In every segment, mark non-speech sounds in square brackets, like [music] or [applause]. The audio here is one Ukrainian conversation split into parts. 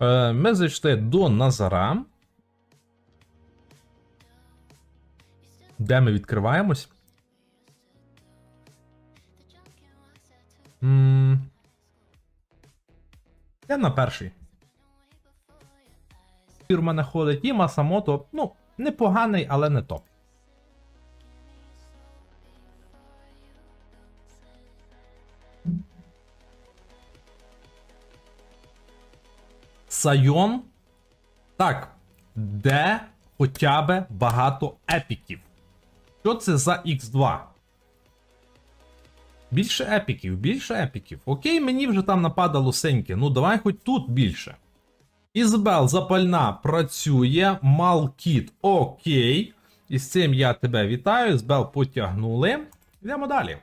Е, Ми зайшли до Назара. Де ми відкриваємось? Я на перший. Пір в мене ходить і Масамото, ну, непоганий, але не топ. Сайон. Так, де хоча б багато епіків. Що це за X2? Більше епіків, більше епіків. Окей, мені вже там нападало сеньки. Ну давай хоч тут більше. Ізабел запальна працює. Малкіт, окей. І з цим я тебе вітаю. Ізабел потягнули. Йдемо далі.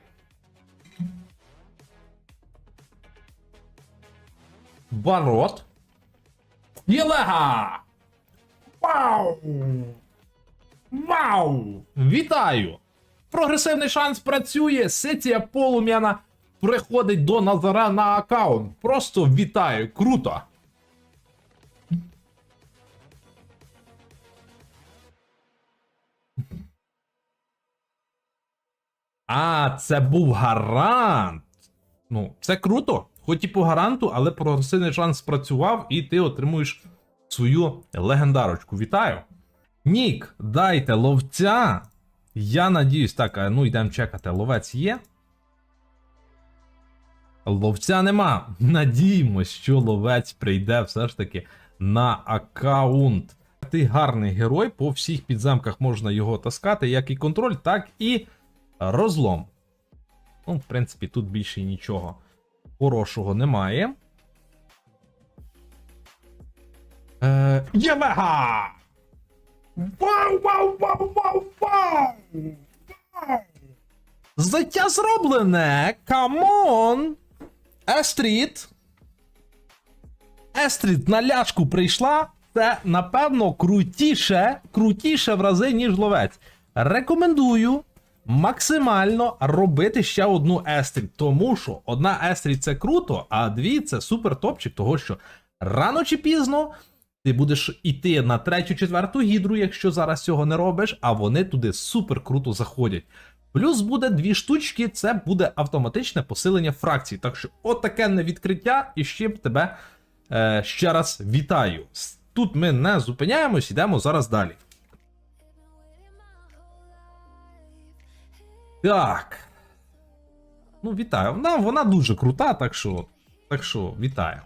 Барот. Єлега! Вау! Вау! Вітаю! Прогресивний шанс працює. Сеція полум'яна приходить до Назара на аккаунт. Просто вітаю! Круто! А, це був гарант. Ну, це круто. Хоч і по гаранту, але прогресивний шанс спрацював, і ти отримуєш свою легендарочку. Вітаю! Нік, дайте ловця. Я надіюсь, так, ну йдемо чекати. Ловець є. Ловця нема. Надіємось, що ловець прийде все ж таки на аккаунт. Ти гарний герой, по всіх підземках можна його таскати, як і контроль, так і розлом. Ну, в принципі, тут більше нічого хорошого немає. Е, Євега! Вау, вау, вау, вау, вау! Вау! Заття зроблене! Камон! Естріт! Естріт на ляшку прийшла. Це, напевно, крутіше, крутіше в рази, ніж ловець. Рекомендую максимально робити ще одну Естріт, тому що одна Естріт це круто, а дві це супер топчик, того що рано чи пізно ти будеш іти на третю, четверту гідру, якщо зараз цього не робиш, а вони туди супер круто заходять. Плюс буде дві штучки, це буде автоматичне посилення фракцій. Так що, отаке не відкриття, і ще б тебе е, ще раз вітаю. Тут ми не зупиняємось, йдемо зараз далі. Так. Ну, вітаю. Вона, вона дуже крута, так що, так що вітаю.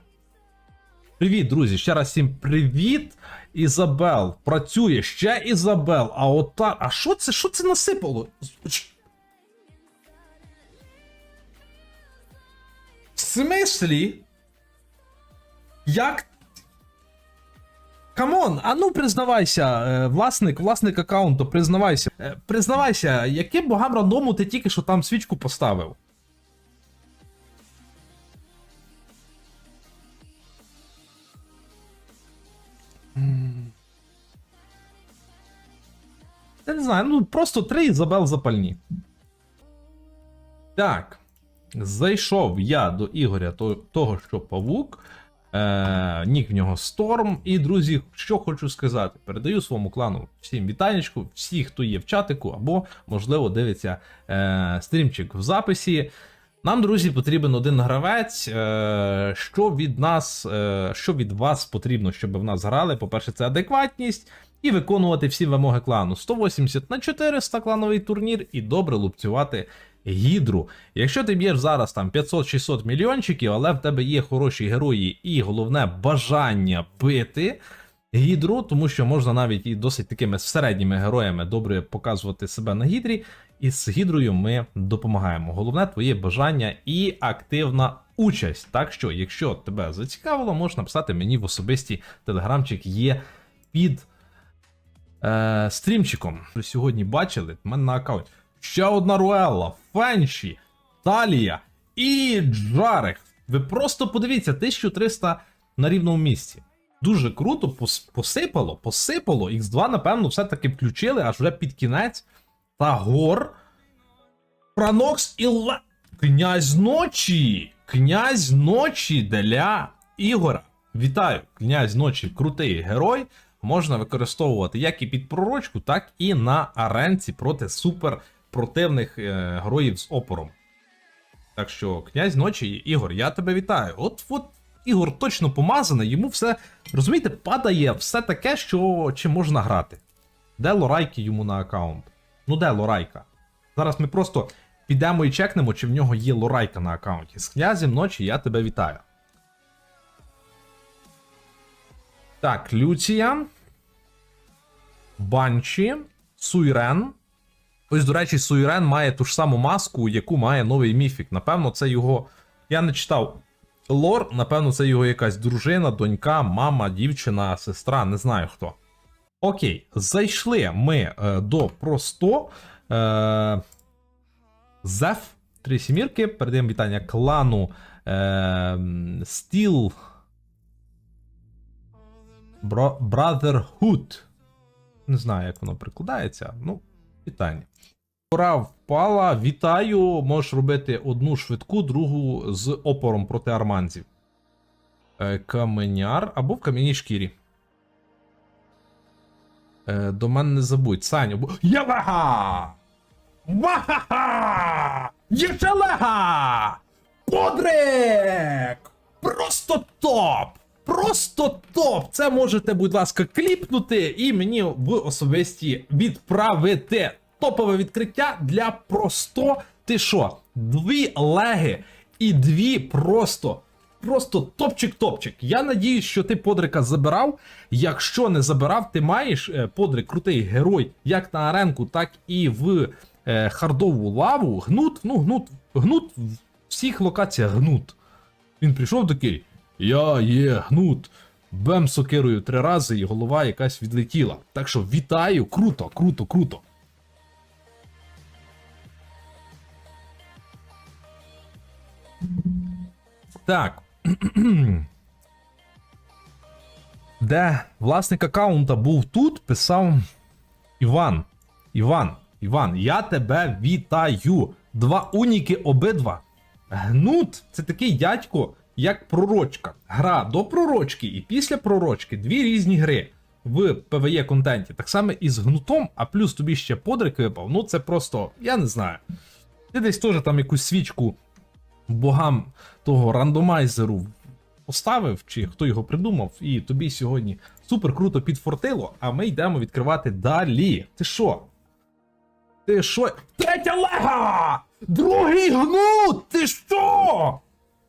Привіт, друзі! Ще раз всім привіт! Ізабел. Працює ще Ізабел. А ота. А що це? Що це насипало? В смислі? Як? Камон, а ну признавайся, е, власник, власник аккаунту, признавайся. Е, Признавайся, яким богам рандому ти тільки що там свічку поставив? Я не знаю, ну просто три Ізабел запальні. Так. Зайшов я до Ігоря то- того, що павук. Е, нік в нього Сторм. І, друзі, що хочу сказати, передаю своєму клану всім вітанечку, всі, хто є в чатику, або, можливо, дивиться е, стрімчик в записі. Нам, друзі, потрібен один гравець. Е, що від нас, е, що від вас потрібно, щоб в нас грали? По-перше, це адекватність і виконувати всі вимоги клану. 180 на 400 клановий турнір і добре лупцювати гідру. Якщо ти б'єш зараз там 500-600 мільйончиків, але в тебе є хороші герої і головне бажання бити. Гідру, тому що можна навіть і досить такими середніми героями добре показувати себе на гідрі, і з гідрою ми допомагаємо. Головне твоє бажання і активна участь. Так що, якщо тебе зацікавило, можеш написати мені в особисті телеграмчик є під е, стрімчиком. Ви сьогодні бачили, в мене на аккаунті. Ще одна Руелла, Фенші, Талія і Джарек. Ви просто подивіться, 1300 на рівному місці. Дуже круто, пос- посипало, посипало. X2, напевно, все-таки включили аж вже під кінець. Та гор. Пранокс і Ла... Князь ночі! Князь ночі для Ігора. Вітаю, князь ночі, крутий герой. Можна використовувати як і під пророчку, так і на аренці проти супер противних е, героїв з опором. Так що, князь ночі, Ігор, я тебе вітаю. От от Ігор точно помазаний, йому все, розумієте, падає все таке, що чим можна грати. Де лорайки йому на аккаунт? Ну де лорайка? Зараз ми просто підемо і чекнемо, чи в нього є лорайка на аккаунті. З князем ночі я тебе вітаю. Так, Люція. Банчі, Суйрен. Ось, до речі, Суйрен має ту ж саму маску, яку має новий міфік. Напевно, це його. Я не читав лор, напевно, це його якась дружина, донька, мама, дівчина, сестра, не знаю хто. Окей, зайшли ми е, до просто. Е, Зеф, три сімірки. Передаємо вітання клану е, Bro- Brotherhood. Не знаю, як воно прикладається. Ну, вітання. Пора впала. Вітаю. Можеш робити одну швидку, другу з опором проти арманзів. Е, каменяр або в кам'яній шкірі. Е, до мене не забудь. Саню. бо- Єлега! Вахаха! Єшелега! Подрик! Просто топ! Просто топ! Це можете, будь ласка, кліпнути і мені в особисті відправити топове відкриття для просто. Ти що? Дві леги і дві просто. Просто топчик-топчик. Я надіюсь, що ти подрика забирав. Якщо не забирав, ти маєш е, подрик крутий герой як на аренку, так і в е, хардову лаву. Гнут, ну, гнут, гнут в всіх локаціях гнут. Він прийшов такий. Я є гнут. Бем сокирою три рази, і голова якась відлетіла. Так що вітаю, круто, круто, круто. Так. [clears throat] Де власник аккаунта був тут, писав Іван. Іван, Іван, я тебе вітаю. Два уніки обидва. Гнут це такий дядько, як пророчка. Гра до пророчки і після пророчки дві різні гри в PvE контенті. Так само і з гнутом, а плюс тобі ще подрик випав. Ну це просто, я не знаю. Ти десь теж там якусь свічку богам того рандомайзеру поставив, чи хто його придумав, і тобі сьогодні супер круто підфортило, а ми йдемо відкривати далі. Ти що? Ти що? Третя лега! Другий гнут! Ти що?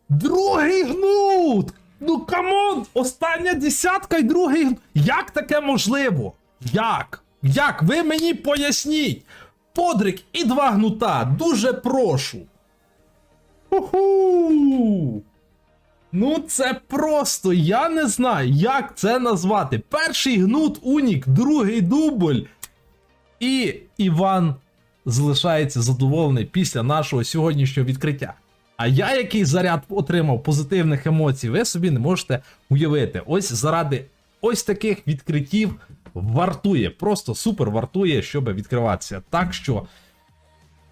Другий гнут! Ну камон! Остання десятка і другий гнут. Як таке можливо? Як? Як? Ви мені поясніть! Подрик і два гнута. Дуже прошу. Уху! Ну, це просто, я не знаю, як це назвати. Перший гнут Унік, другий дубль. І Іван залишається задоволений після нашого сьогоднішнього відкриття. А я який заряд отримав позитивних емоцій, ви собі не можете уявити. Ось заради ось таких відкриттів вартує, просто супер вартує, щоб відкриватися. Так що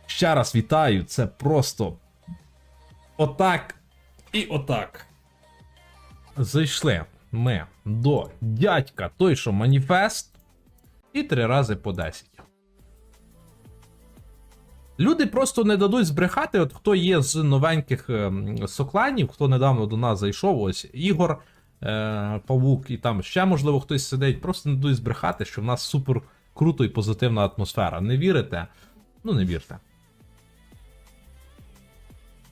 ще раз вітаю, це просто отак і отак. Зайшли ми до дядька той, що маніфест, і три рази по 10. Люди просто не дадуть збрехати. От хто є з новеньких ем, сокланів, хто недавно до нас зайшов, ось Ігор е, Павук, і там ще, можливо, хтось сидить, просто не дадуть збрехати, що в нас супер круто і позитивна атмосфера. Не вірите? Ну, не вірте.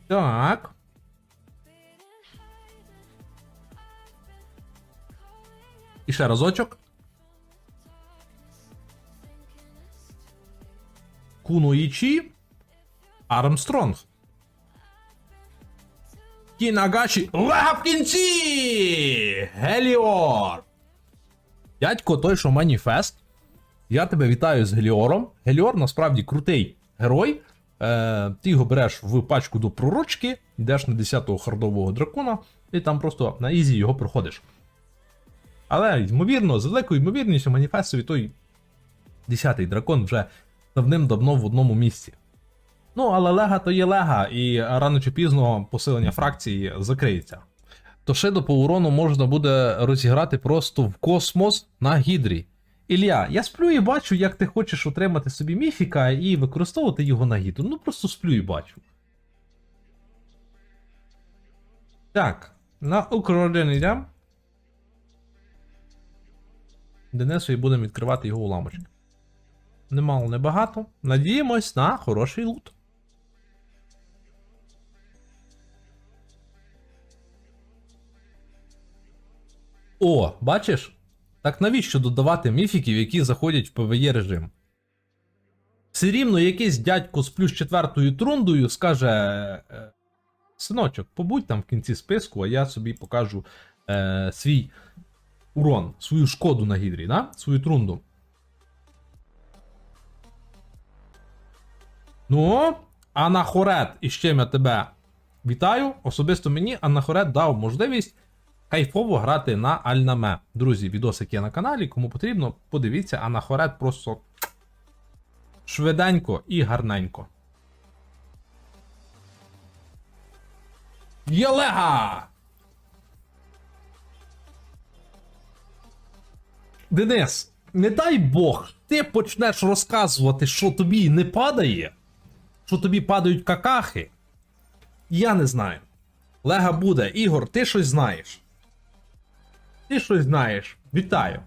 Так. І ще разочок. Кунуїчі. Армстронг. Кінагаші. Лега в кінці! Геліор! Дядько той, що маніфест. Я тебе вітаю з Геліором. Геліор насправді крутий герой. Е, ти його береш в пачку до пророчки, йдеш на 10-го хардового дракона, і там просто на ізі його проходиш. Але, ймовірно, з великою ймовірністю маніфестові той 10-й дракон вже давним-давно в одному місці. Ну, але лега то є лега, і рано чи пізно посилення фракції закриється. Тошидо по урону можна буде розіграти просто в космос на гідрі. Ілля, я сплю і бачу, як ти хочеш отримати собі міфіка і використовувати його на гідру. Ну просто сплю і бачу. Так, на Укрорден йдемо. Денису і будемо відкривати його уламочки. Немало, небагато. Надіємось на хороший лут. О, бачиш? Так навіщо додавати міфіків, які заходять в PvE режим? Все рівно якийсь дядько з плюс четвертою трундою скаже: е, Синочок, побудь там в кінці списку, а я собі покажу е, свій урон, свою шкоду на гідрі, да? свою трунду. Ну, Анахорет, і чим я тебе вітаю. Особисто мені Анахорет дав можливість кайфово грати на Альнаме. Друзі, відосик є на каналі. Кому потрібно, подивіться, Анахорет просто швиденько і гарненько. Єлега! Денис, не дай Бог, ти почнеш розказувати, що тобі не падає, що тобі падають какахи. Я не знаю. Лега буде. Ігор, ти щось знаєш. Ти щось знаєш. Вітаю.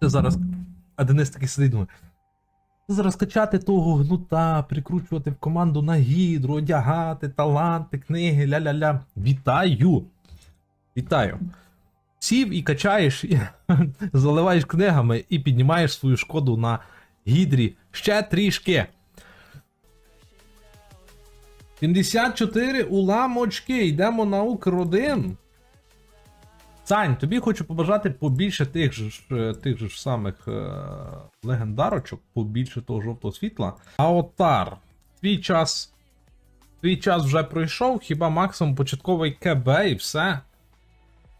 Ти зараз. А Денис такий сидить думає. Зараз качати того гнута, прикручувати в команду на гідру, одягати, таланти, книги, ля-ля-ля. Вітаю! Вітаю! Сів і качаєш, і [laughs] заливаєш книгами і піднімаєш свою шкоду на гідрі ще трішки. 74 уламочки, йдемо на Укр 1. Сань, тобі хочу побажати побільше тих же ж, е, тих же ж самих е, легендарочок, побільше того жовтого світла. Аотар. Твій час. Твій час вже пройшов, хіба максимум початковий КБ і все.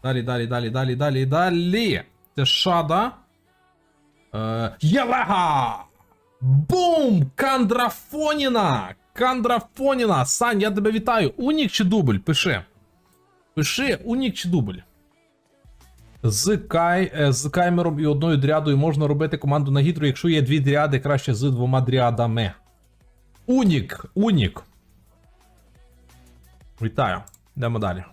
Далі, далі, далі, далі, далі, далі. Це шада. Е, Єлега! Бум! Кандрафоніна! Кандрафоніна! Сань, я тебе вітаю! Унік чи дубль? Пиши. Пиши, унік чи дубль. З, кай, е, з каймером і одною дрядою можна робити команду на гідру, якщо є дві дряди, краще з двома дрядами. Унік! Унік! Вітаю. Йдемо далі.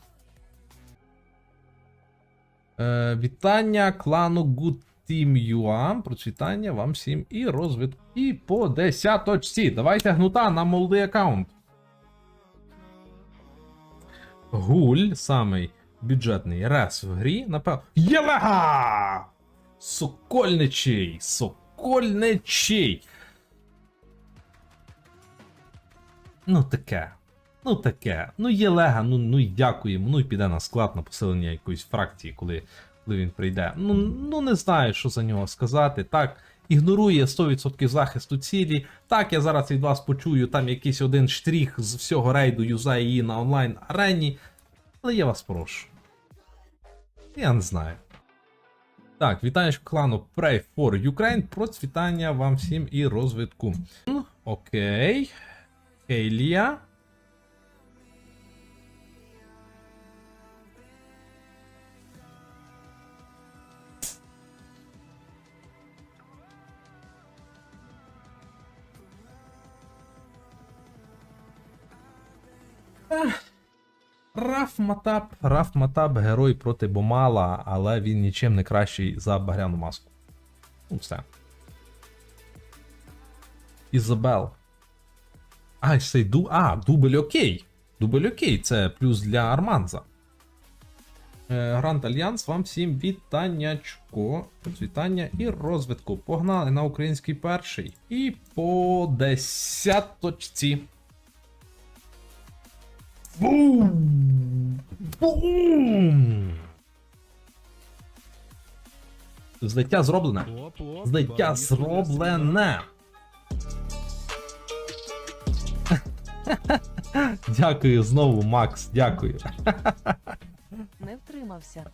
Е, вітання клану Good Team UA. Процвітання вам всім і розвитку. І по десяточці. Давайте гнута на молодий аккаунт. Гуль, самий бюджетний рес в грі, напевно. Єлега! Сокольничий! Сокольничий! Ну таке. Ну таке. Ну Єлега, ну, ну дякуємо. Ну і піде на склад на посилення якоїсь фракції, коли, коли він прийде. Ну, ну не знаю, що за нього сказати. Так, ігнорує 100% захисту цілі. Так, я зараз від вас почую там якийсь один штрих з всього рейду юзає її на онлайн арені. Але я вас прошу. Я не знаю. Так, вітання клану Pray for Ukraine. Процвітання вам всім і розвитку. Окей. Хейлія. Раф Матап, Раф Матап герой проти Бомала, але він нічим не кращий за багряну маску. Ну, все. Ізабел. А, цей ду. А, дубль окей. Дубль окей, це плюс для Арманза. Е, Гранд Альянс, вам всім вітаннячко. Вітання і розвитку. Погнали на український перший. І по десяточці. Бум! Бум! Злиття зроблене. Злиття зроблене. Дякую знову, Макс. Дякую. Не втримався.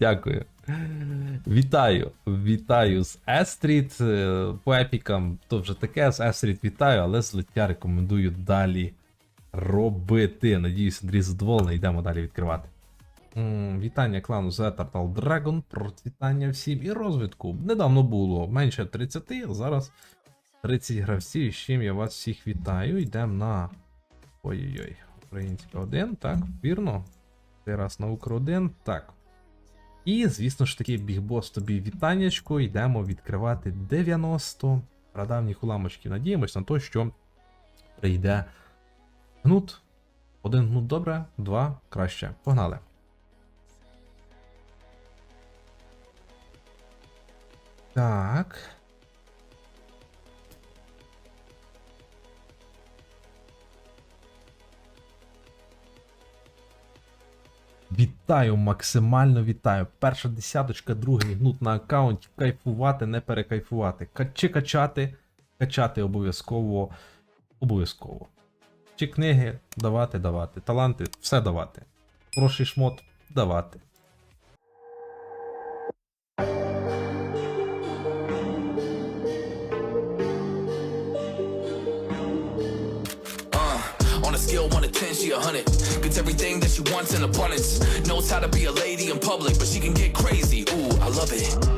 Дякую. Вітаю, вітаю з Естріт. Е, По епікам то вже таке, з Естріт вітаю, але злиття рекомендую далі робити. Надіюсь, Андрій задоволений, йдемо далі відкривати. Вітання клану The Turtle Dragon, процвітання всім і розвитку. Недавно було менше 30, а зараз 30 гравців, з чим я вас всіх вітаю. Йдемо на. Ой-ой-ой, українська 1, так, вірно. Цей раз на Укр 1, так. І, звісно ж таки, бігбос тобі вітаннячко, йдемо відкривати 90 прадавніх уламочків. Надіємось на те, що прийде гнут. Один гнут добре, два краще. Погнали. Так. Вітаю, максимально вітаю. Перша десяточка, другий гнут на аккаунті. Кайфувати, не перекайфувати. Чи качати, качати обов'язково. Обов'язково. Чи книги давати, давати. Таланти, все давати. Хороший шмот давати. Uh, on a scale 1 to 10, she a 100. Gets everything that she wants in abundance. Knows how to be a lady in public, but she can get crazy. Ooh, I love it.